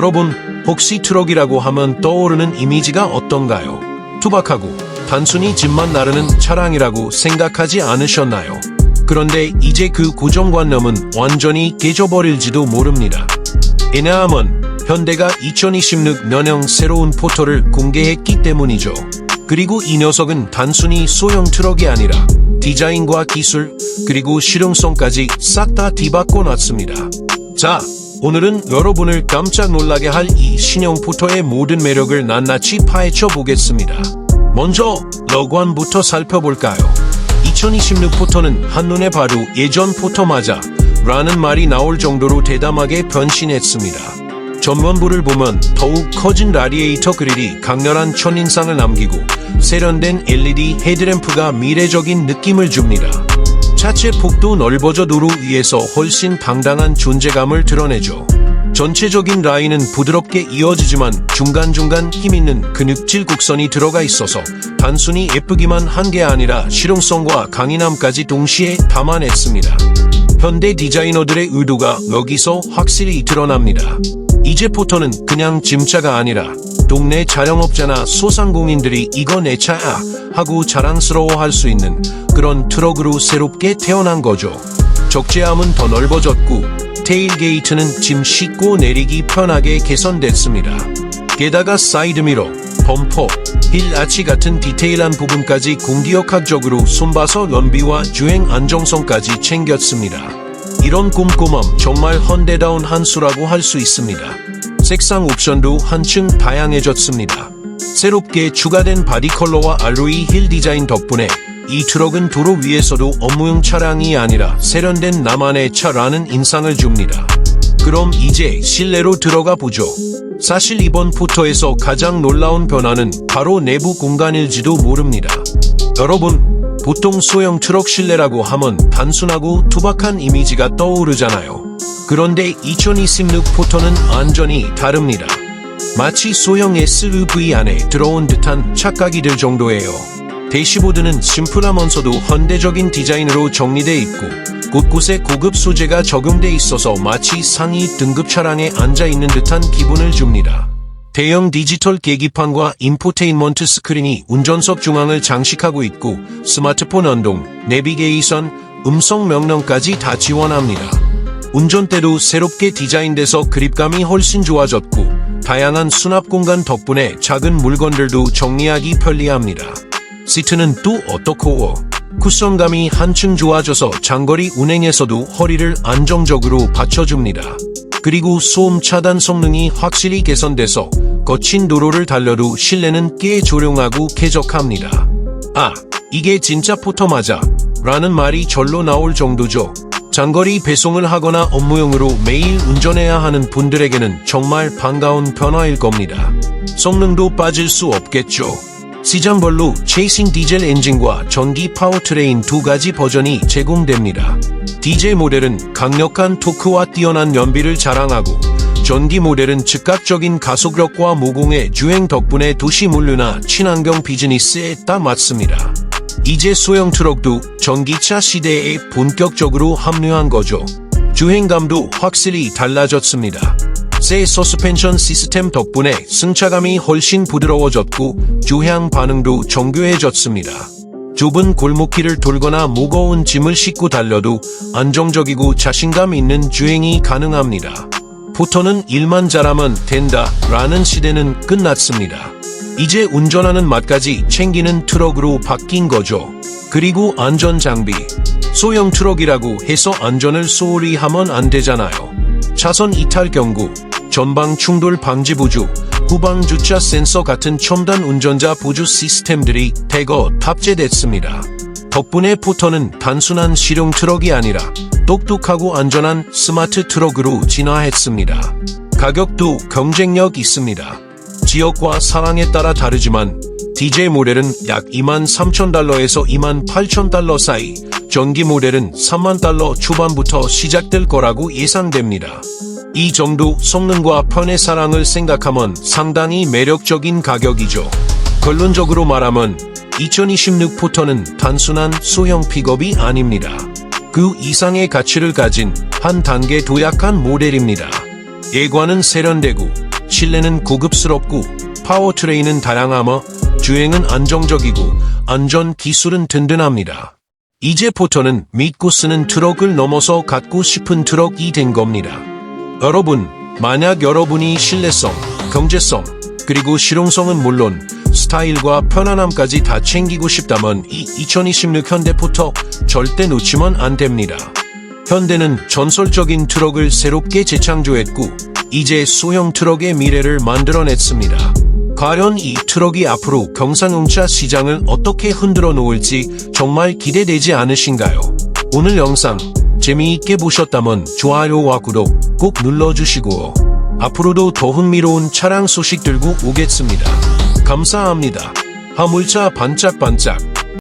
여러분, 혹시 트럭이라고 하면 떠오르는 이미지가 어떤가요? 투박하고 단순히 집만 나르는 차량이라고 생각하지 않으셨나요? 그런데 이제 그 고정관념은 완전히 깨져버릴지도 모릅니다. 왜냐하면 현대가 2026년형 새로운 포토를 공개했기 때문이죠. 그리고 이 녀석은 단순히 소형 트럭이 아니라 디자인과 기술 그리고 실용성까지 싹 다 뒤바꿔 놨습니다. 자, 오늘은 여러분을 깜짝 놀라게 할 이 신형 포토의 모든 매력을 낱낱이 파헤쳐 보겠습니다. 먼저 러관부터 살펴볼까요? 2026 포토는 한눈에 봐도 예전 포토마자 라는 말이 나올 정도로 대담하게 변신했습니다. 전면부를 보면 더욱 커진 라디에이터 그릴이 강렬한 첫인상을 남기고 세련된 LED 헤드램프가 미래적인 느낌을 줍니다. 차체 폭도 넓어져 도로 위에서 훨씬 당당한 존재감을 드러내죠. 전체적인 라인은 부드럽게 이어지지만 중간중간 힘있는 근육질 곡선이 들어가 있어서 단순히 예쁘기만 한 게 아니라 실용성과 강인함까지 동시에 담아냈습니다. 현대 디자이너들의 의도가 여기서 확실히 드러납니다. 이제 포터는 그냥 짐차가 아니라 동네 자영업자나 소상공인들이 이거 내 차야 하고 자랑스러워할 수 있는 그런 트럭으로 새롭게 태어난 거죠. 적재함은 더 넓어졌고 테일게이트는 짐 싣고 내리기 편하게 개선됐습니다. 게다가 사이드미러, 범퍼, 힐 아치 같은 디테일한 부분까지 공기역학적으로 손봐서 연비와 주행 안정성까지 챙겼습니다. 이런 꼼꼼함 정말 헌데다운 한 수라고 할 수 있습니다. 색상 옵션도 한층 다양해졌습니다. 새롭게 추가된 바디 컬러와 알로이 힐 디자인 덕분에 이 트럭은 도로 위에서도 업무용 차량이 아니라 세련된 나만의 차라는 인상을 줍니다. 그럼 이제 실내로 들어가 보죠. 사실 이번 포토에서 가장 놀라운 변화는 바로 내부 공간일지도 모릅니다. 여러분, 보통 소형 트럭 실내라고 하면 단순하고 투박한 이미지가 떠오르잖아요. 그런데 2026 포토는 완전히 다릅니다. 마치 소형 SUV 안에 들어온 듯한 착각이 들 정도예요. 대시보드는 심플하면서도 현대적인 디자인으로 정리돼 있고 곳곳에 고급 소재가 적용돼 있어서 마치 상위 등급 차량에 앉아 있는 듯한 기분을 줍니다. 대형 디지털 계기판과 인포테인먼트 스크린이 운전석 중앙을 장식하고 있고 스마트폰 연동, 내비게이션, 음성 명령까지 다 지원합니다. 운전대도 새롭게 디자인돼서 그립감이 훨씬 좋아졌고 다양한 수납 공간 덕분에 작은 물건들도 정리하기 편리합니다. 시트는 또 어떻고 쿠션감이 한층 좋아져서 장거리 운행에서도 허리를 안정적으로 받쳐줍니다. 그리고 소음 차단 성능이 확실히 개선돼서 거친 도로를 달려도 실내는 꽤 조용하고 쾌적합니다. 아, 이게 진짜 포터마자 라는 말이 절로 나올 정도죠. 장거리 배송을 하거나 업무용으로 매일 운전해야 하는 분들에게는 정말 반가운 변화일 겁니다. 성능도 빠질 수 없겠죠. 시장별로 체이싱 디젤 엔진과 전기 파워트레인 두 가지 버전이 제공됩니다. 디젤 모델은 강력한 토크와 뛰어난 연비를 자랑하고 전기 모델은 즉각적인 가속력과 모공의 주행 덕분에 도시 물류나 친환경 비즈니스에 딱 맞습니다. 이제 소형 트럭도 전기차 시대에 본격적으로 합류한 거죠. 주행감도 확실히 달라졌습니다. 새 서스펜션 시스템 덕분에 승차감이 훨씬 부드러워졌고 주행 반응도 정교해졌습니다. 좁은 골목길을 돌거나 무거운 짐을 싣고 달려도 안정적이고 자신감 있는 주행이 가능합니다. 포터는 일만 잘하면 된다 라는 시대는 끝났습니다. 이제 운전하는 맛까지 챙기는 트럭으로 바뀐 거죠. 그리고 안전 장비. 소형 트럭이라고 해서 안전을 소홀히 하면 안 되잖아요. 차선 이탈 경고, 전방 충돌 방지 보조, 후방 주차 센서 같은 첨단 운전자 보조 시스템들이 대거 탑재됐습니다. 덕분에 포터는 단순한 실용 트럭이 아니라 똑똑하고 안전한 스마트 트럭으로 진화했습니다. 가격도 경쟁력 있습니다. 지역과 상황에 따라 다르지만 DJ 모델은 약 2만 3천 달러에서 2만 8천 달러 사이, 전기 모델은 3만 달러 초반부터 시작될 거라고 예상됩니다. 이 정도 성능과 편의 사랑을 생각하면 상당히 매력적인 가격이죠. 결론적으로 말하면 2026 포터는 단순한 소형 픽업이 아닙니다. 그 이상의 가치를 가진 한 단계 도약한 모델입니다. 예관은 세련되고 실내는 고급스럽고 파워트레인은 다양하며 주행은 안정적이고 안전 기술은 든든합니다. 이제 포터는 믿고 쓰는 트럭을 넘어서 갖고 싶은 트럭이 된 겁니다. 여러분, 만약 여러분이 신뢰성, 경제성, 그리고 실용성은 물론 스타일과 편안함까지 다 챙기고 싶다면 이 2026 현대포터 절대 놓치면 안 됩니다. 현대는 전설적인 트럭을 새롭게 재창조했고 이제 소형 트럭의 미래를 만들어냈습니다. 과연 이 트럭이 앞으로 경상용차 시장을 어떻게 흔들어 놓을지 정말 기대되지 않으신가요? 오늘 영상 재미있게 보셨다면 좋아요와 구독 꼭 눌러주시고 앞으로도 더 흥미로운 차량 소식 들고 오겠습니다. 감사합니다. 화물차 반짝반짝